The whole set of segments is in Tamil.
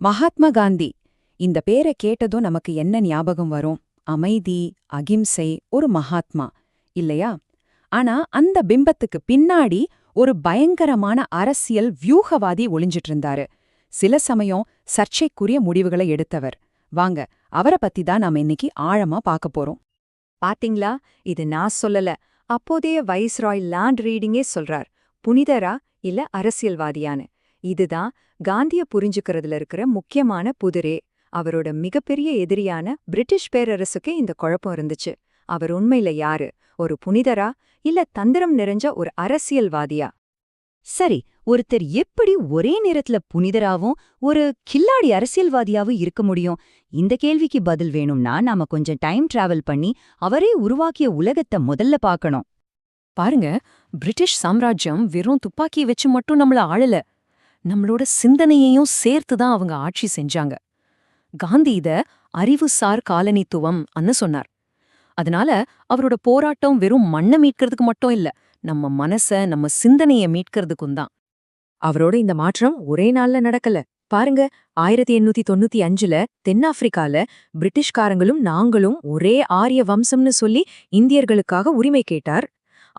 மகாத்மா காந்தி. இந்த பேரை கேட்டதும் நமக்கு என்ன ஞாபகம் வரும்? அமைதி அகிம்சை ஒரு மகாத்மா. இல்லையா? ஆனா அந்த பிம்பத்துக்கு பின்னாடி ஒரு பயங்கரமான அரசியல் வியூகவாதி ஒளிஞ்சிட்டு இருந்தாரு சில சமயம் சர்ச்சைக்குரிய முடிவுகளை எடுத்தவர். வாங்க அவரை பத்தி தான் நாம இன்னைக்கு ஆழமா பார்க்க போறோம். பாத்தீங்களா? இது நான் சொல்லல. அப்போதைய வைஸ்ராய் லேண்ட் ரீடிங்கே சொல்றார். புனிதரா இல்ல அரசியல்வாதியான்னு. இதுதான் காந்திய புரிஞ்சுக்கிறதுல இருக்கிற முக்கியமான புதிரே. அவரோட மிகப்பெரிய எதிரியான பிரிட்டிஷ் பேரரசுக்கு இந்த குழப்பம் இருந்துச்சு. அவர் உண்மையில யாரு? ஒரு புனிதரா? இல்ல தந்திரம் நிறைஞ்ச ஒரு அரசியல்வாதியா? சரி ஒருத்தர் எப்படி ஒரே நேரத்துல புனிதராவும் ஒரு கில்லாடி அரசியல்வாதியாவும் இருக்க முடியும்? இந்த கேள்விக்கு பதில் வேணும்னா நாம கொஞ்சம் டைம் டிராவல் பண்ணி அவரே உருவாக்கிய உலகத்தை முதல்ல பார்க்கணும். பாருங்க பிரிட்டிஷ் சாம்ராஜ்யம் வெறும் துப்பாக்கி வச்சு மட்டும் நம்மள ஆளல. நம்மளோட சிந்தனையையும் சேர்த்து தான் அவங்க ஆட்சி செஞ்சாங்க. காந்தி இத அறிவுசார் காலனித்துவம் அன்னு சொன்னார். அதனால அவரோட போராட்டம் வெறும் மண்ணை மீட்கிறதுக்கு மட்டும் இல்ல நம்ம மனச நம்ம சிந்தனைய மீட்கிறதுக்கும் தான். அவரோட இந்த மாற்றம் ஒரே நாள்ல நடக்கல. பாருங்க ஆயிரத்தி எண்ணூத்தி தொண்ணூத்தி அஞ்சுல தென்னாப்பிரிக்கால பிரிட்டிஷ்காரங்களும் நாங்களும் ஒரே ஆரிய வம்சம்னு சொல்லி இந்தியர்களுக்காக உரிமை கேட்டார்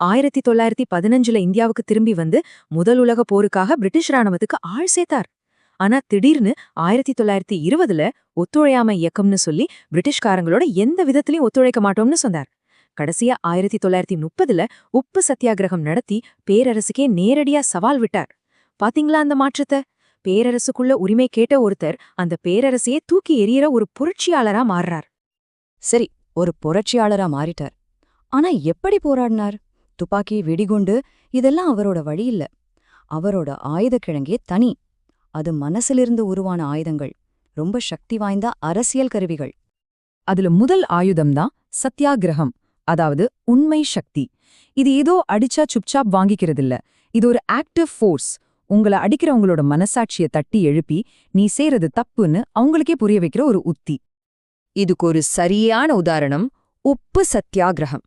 ஆயிரத்தி தொள்ளாயிரத்தி பதினஞ்சுல இந்தியாவுக்கு திரும்பி வந்து முதல் உலக போருக்காக பிரிட்டிஷ் ராணுவத்துக்கு ஆள் சேர்த்தார். ஆனா திடீர்னு ஆயிரத்தி தொள்ளாயிரத்தி இருபதுல ஒத்துழையாமை இயக்கம்னு சொல்லி பிரிட்டிஷ்காரங்களோட எந்த விதத்திலையும் ஒத்துழைக்க மாட்டோம்னு சொன்னார். கடைசியா ஆயிரத்தி தொள்ளாயிரத்தி முப்பதுல உப்பு சத்தியாகிரகம் நடத்தி பேரரசுக்கே நேரடியா சவால் விட்டார். பாத்தீங்களா அந்த மாற்றத்தை? பேரரசுக்குள்ள உரிமை கேட்ட ஒருத்தர் அந்த பேரரசையே தூக்கி எறியற ஒரு புரட்சியாளரா மாறுறார். சரி ஒரு புரட்சியாளரா மாறிட்டார். ஆனா எப்படி போராடினார்? துப்பாக்கி வெடிகுண்டு இதெல்லாம் அவரோட வழி இல்ல. அவரோட ஆயுதக்கிழங்கே தனி. அது மனசிலிருந்து உருவான ஆயுதங்கள். ரொம்ப சக்தி வாய்ந்த அரசியல் கருவிகள். அதுல முதல் ஆயுதம்தான் சத்தியாகிரகம் அதாவது உண்மை சக்தி. இது ஏதோ அடிச்சா சுப்சாப் வாங்கிக்கிறதில்ல. இது ஒரு ஆக்டிவ் ஃபோர்ஸ் உங்கள அடிக்கிறவங்களோட மனசாட்சிய தட்டி எழுப்பி நீ செய்றது தப்புன்னு அவங்களுக்கே புரிய வைக்கிற ஒரு உத்தி. இதுக்கு ஒரு சரியான உதாரணம் உப்பு சத்தியாகிரகம்.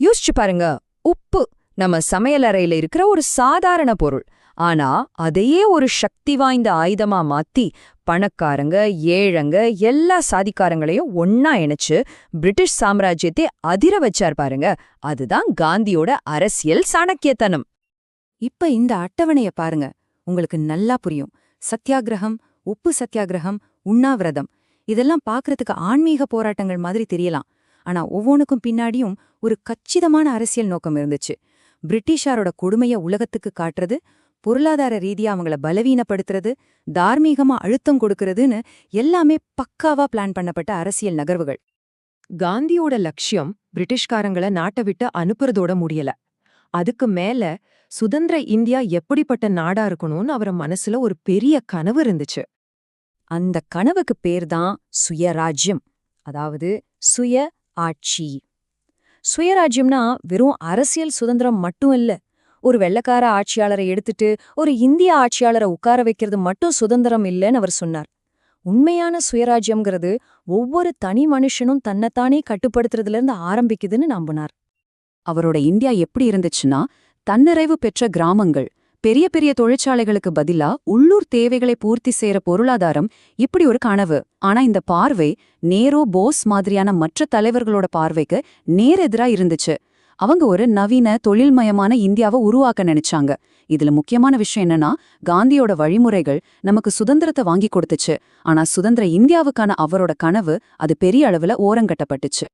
யோசிச்சு பாருங்க உப்பு. நம்ம சமையலறையில இருக்கிற ஒரு சாதாரண பொருள். ஆனா அதையே ஒரு சக்தி வாய்ந்த ஆயுதமா மாத்தி பணக்காரங்க ஏழங்க எல்லா சாதிக்காரங்களையும் ஒன்னா இணைச்சு பிரிட்டிஷ் சாம்ராஜ்யத்தை அதிர வச்சார் பாருங்க. அதுதான் காந்தியோட அரசியல் சாணக்கியத்தனம். இப்ப இந்த அட்டவணைய பாருங்க. உங்களுக்கு நல்லா புரியும். சத்தியாகிரகம் உப்பு சத்தியாகிரகம் உண்ணாவிரதம். இதெல்லாம் பாக்குறதுக்கு ஆன்மீக போராட்டங்கள் மாதிரி தெரியலாம். ஆனா ஒவ்வொன்றுக்கும் பின்னாடியும் ஒரு கச்சிதமான அரசியல் நோக்கம் இருந்துச்சு. பிரிட்டிஷாரோட கொடுமைய உலகத்துக்கு காட்டுறது பொருளாதார ரீதியா அவங்கள பலவீனப்படுத்துறது தார்மீகமா அழுத்தம் கொடுக்கறதுன்னு எல்லாமே பக்காவா பிளான் பண்ணப்பட்ட அரசியல் நகர்வுகள். காந்தியோட லட்சியம் பிரிட்டிஷ்காரங்கள நாட்டை விட்டு அனுப்புறதோட முடியல. அதுக்கு மேல சுதந்திர இந்தியா எப்படிப்பட்ட நாடா இருக்கணும்னு அவர் மனசுல ஒரு பெரிய கனவு இருந்துச்சு. அந்த கனவுக்கு பேர்தான் சுயராஜ்யம். அதாவது சுய ஆட்சி. சுயராஜ்யம்னா வெறும் அரசியல் சுதந்திரம் மட்டும் இல்ல. ஒரு வெள்ளக்கார ஆட்சியாளரை எடுத்துட்டு ஒரு இந்திய ஆட்சியாளரை உட்கார வைக்கிறது மட்டும் சுதந்திரம் இல்லைன்னு அவர் சொன்னார். உண்மையான சுயராஜ்யம்ங்கிறது ஒவ்வொரு தனி மனுஷனும் தன்னைத்தானே கட்டுப்படுத்துறதுல இருந்து ஆரம்பிக்குதுன்னு நம்பினார். அவரோட இந்தியா எப்படி இருந்துச்சுன்னா தன்னிறைவு பெற்ற கிராமங்கள் பெரிய பெரிய தொழிற்சாலைகளுக்கு பதிலா உள்ளூர் தேவைகளை பூர்த்தி செய்யற பொருளாதாரம் இப்படி ஒரு கனவு. ஆனா இந்த பார்வை நேரோ போஸ் மாதிரியான மற்ற தலைவர்களோட பார்வைக்கு நேரெதிரா இருந்துச்சு. அவங்க ஒரு நவீன தொழில்மயமான இந்தியாவை உருவாக்க நினைச்சாங்க. இதுல முக்கியமான விஷயம் என்னன்னா காந்தியோட வழிமுறைகள் நமக்கு சுதந்திரத்தை வாங்கி கொடுத்துச்சு. ஆனா சுதந்திர இந்தியாவுக்கான அவரோட கனவு அது பெரிய அளவுல ஓரங்கட்டப்பட்டுச்சு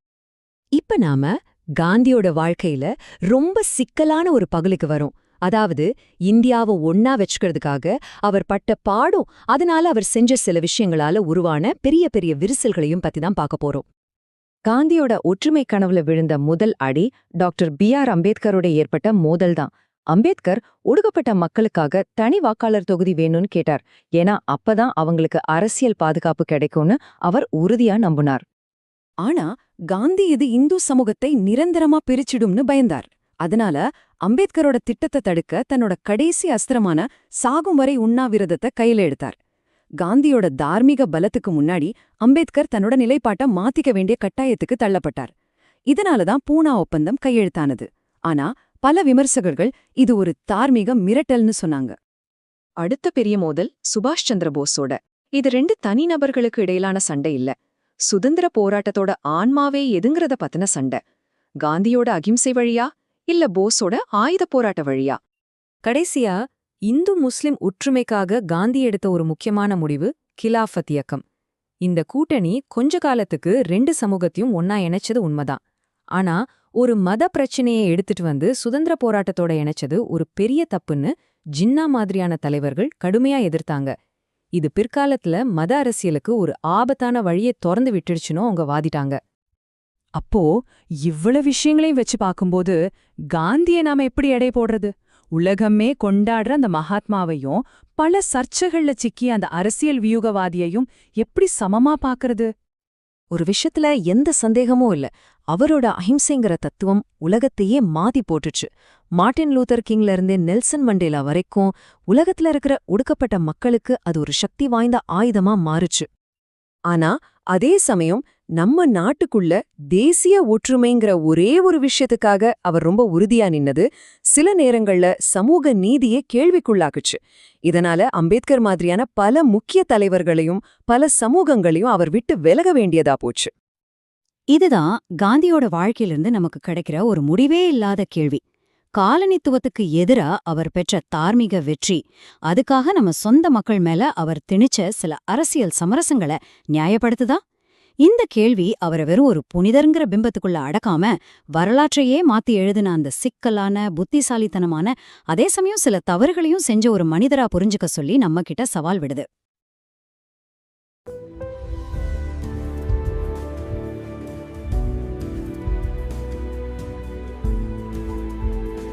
இப்ப நாம காந்தியோட வாழ்க்கையில ரொம்ப சிக்கலான ஒரு பகலுக்கு வரும். அதாவது இந்தியாவை ஒன்னா வச்சுக்கிறதுக்காக அவர் பட்ட பாடும் அதனால அவர் செஞ்ச சில விஷயங்களால உருவான பெரிய பெரிய விரிசல்களையும் பத்தி தான் பார்க்க போறோம். காந்தியோட ஒற்றுமை கனவுல விழுந்த முதல் அடி டாக்டர் பி ஆர் அம்பேத்கரோட ஏற்பட்ட மோதல் தான். அம்பேத்கர் ஒடுக்கப்பட்ட மக்களுக்காக தனி வாக்காளர் தொகுதி வேணும்னு கேட்டார். ஏன்னா அப்பதான் அவங்களுக்கு அரசியல் பாதுகாப்பு கிடைக்கும்னு அவர் உறுதியா நம்புனார். ஆனா காந்தி இது இந்து சமூகத்தை நிரந்தரமா பிரிச்சிடும்னு பயந்தார். அதனால அம்பேத்கரோட திட்டத்தை தடுக்க தன்னோட கடைசி அஸ்திரமான சாகும் வரை உண்ணாவிரதத்தை கையில எடுத்தார். காந்தியோட தார்மீக பலத்துக்கு முன்னாடி அம்பேத்கர் தன்னோட நிலைப்பாட்ட மாத்திக்க வேண்டிய கட்டாயத்துக்கு தள்ளப்பட்டார். இதனாலதான் பூனா ஒப்பந்தம் கையெழுத்தானது. ஆனா பல விமர்சகர்கள் இது ஒரு தார்மீக மிரட்டல்னு சொன்னாங்க. அடுத்த பெரிய மோதல் சுபாஷ் சந்திர போஸோட. இது ரெண்டு தனிநபர்களுக்கு இடையிலான சண்டை இல்ல. சுதந்திர போராட்டத்தோட ஆன்மாவே எதுங்கிறத பத்தின சண்டை. காந்தியோட அகிம்சை வழியா இல்ல போஸோட ஆயுத போராட்ட வழியா. கடைசியா இந்து முஸ்லிம் ஒற்றுமைக்காக காந்தி எடுத்த ஒரு முக்கியமான முடிவு கிலாஃபத் இயக்கம். இந்த கூட்டணி கொஞ்ச காலத்துக்கு ரெண்டு சமூகத்தையும் ஒன்னா இணைச்சது உண்மைதான். ஆனா ஒரு மத பிரச்சனையை எடுத்துட்டு வந்து சுதந்திர போராட்டத்தோட இணைச்சது ஒரு பெரிய தப்புன்னு ஜின்னா மாதிரியான தலைவர்கள் கடுமையா எதிர்த்தாங்க. இது பிற்காலத்துல மத அரசியலுக்கு ஒரு ஆபத்தான வழியை திறந்து விட்டுடுச்சுன்னு அவங்க வாதிட்டாங்க. அப்போ இவ்வளவு விஷயங்களையும் வச்சு பார்க்கும்போது காந்தியை நாம எப்படி எடை போடுறது? உலகமே கொண்டாடுற அந்த மகாத்மாவையும் பல சர்ச்சைகள்ல சிக்கிய அந்த அரசியல் வியூகவாதியையும் எப்படி சமமா பாக்குறது ஒரு விஷயத்துல எந்த சந்தேகமும் இல்ல. அவரோட அஹிம்சைங்கிற தத்துவம் உலகத்தையே மாதி போட்டுச்சு. மார்ட்டின் லூதர் கிங்ல இருந்தே நெல்சன் மண்டேலா வரைக்கும் உலகத்துல இருக்கிற ஒடுக்கப்பட்ட மக்களுக்கு அது ஒரு சக்தி வாய்ந்த ஆயுதமா மாறுச்சு. ஆனா அதே சமயம் நம்ம நாட்டுக்குள்ள தேசிய ஒற்றுமைங்கிற ஒரே ஒரு விஷயத்துக்காக அவர் ரொம்ப உறுதியா நின்னது சில நேரங்கள்ல சமூக நீதியே கேள்விக்குள்ளாக்குச்சு. இதனால அம்பேத்கர் மாதிரியான பல முக்கிய தலைவர்களையும் பல சமூகங்களையும் அவர் விட்டு விலக வேண்டியதா போச்சு. இதுதான் காந்தியோட வாழ்க்கையிலிருந்து நமக்கு கிடைக்கிற ஒரு முடிவே இல்லாத கேள்வி. காலனித்துவத்துக்கு எதிரா அவர் பெற்ற தார்மீக வெற்றி. அதுக்காக நம்ம சொந்த மக்கள் மேல அவர் திணிச்ச சில அரசியல் சமரசங்களை நியாயப்படுத்துதா? இந்த கேள்வி அவரை வெறும் ஒரு புனிதருங்கிற பிம்பத்துக்குள்ள அடக்காம வரலாற்றையே மாத்தி எழுதின அந்த சிக்கலான புத்திசாலித்தனமான அதே சமயம் சில தவறுகளையும் செஞ்ச ஒரு மனிதரா புரிஞ்சுக்க சொல்லி நம்ம கிட்ட சவால் விடுது.